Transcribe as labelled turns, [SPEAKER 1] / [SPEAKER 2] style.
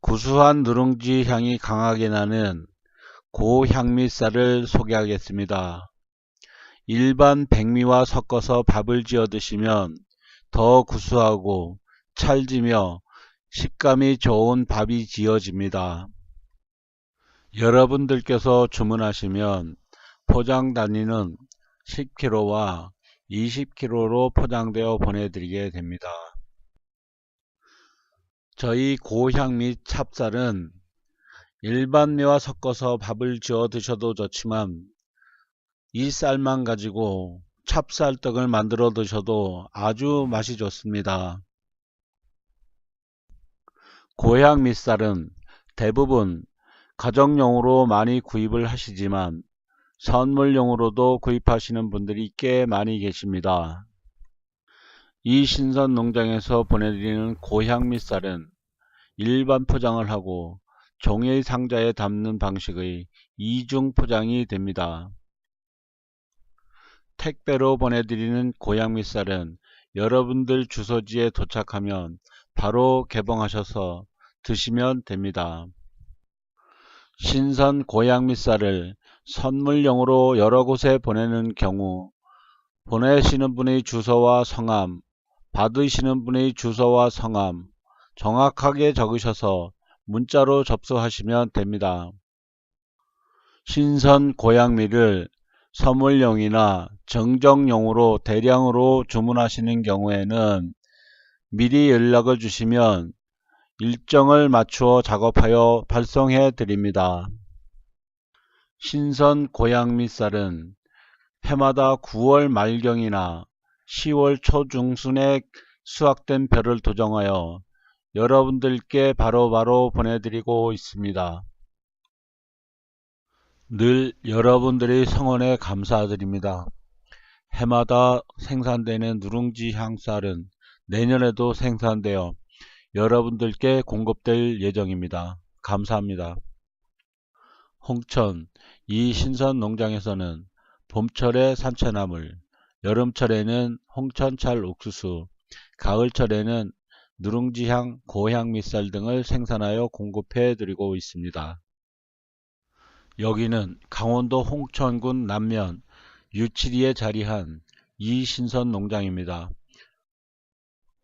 [SPEAKER 1] 구수한 누룽지 향이 강하게 나는 고향미쌀을 소개하겠습니다. 일반 백미와 섞어서 밥을 지어 드시면 더 구수하고 찰지며 식감이 좋은 밥이 지어집니다. 여러분들께서 주문하시면 포장 단위는 10kg와 20kg로 포장되어 보내드리게 됩니다. 저희 고향 및 찹쌀은 일반 매와 섞어서 밥을 지어 드셔도 좋지만 이 쌀만 가지고 찹쌀떡을 만들어 드셔도 아주 맛이 좋습니다. 고향 밑쌀은 대부분 가정용으로 많이 구입을 하시지만 선물용으로도 구입하시는 분들이 꽤 많이 계십니다. 이 신선 농장에서 보내드리는 고향 밑쌀은 일반 포장을 하고 종이 상자에 담는 방식의 이중 포장이 됩니다. 택배로 보내드리는 고향 밑쌀은 여러분들 주소지에 도착하면 바로 개봉하셔서 드시면 됩니다. 신선 고향 밑쌀을 선물용으로 여러 곳에 보내는 경우 보내시는 분의 주소와 성함, 받으시는 분의 주소와 성함 정확하게 적으셔서 문자로 접수하시면 됩니다. 신선 고양미를 선물용이나 정정용으로 대량으로 주문하시는 경우에는 미리 연락을 주시면 일정을 맞추어 작업하여 발송해 드립니다. 신선 고양미 쌀은 해마다 9월 말경이나 10월 초중순에 수확된 벼를 도정하여 여러분들께 바로바로 바로 보내드리고 있습니다. 늘 여러분들의 성원에 감사드립니다. 해마다 생산되는 누룽지 향쌀은 내년에도 생산되어 여러분들께 공급될 예정입니다. 감사합니다. 홍천 이 신선 농장에서는 봄철에 산채나물, 여름철에는 홍천찰 옥수수, 가을철에는 누룽지향, 고향 밑살 등을 생산하여 공급해 드리고 있습니다. 여기는 강원도 홍천군 남면 유치리에 자리한 이신선 농장입니다.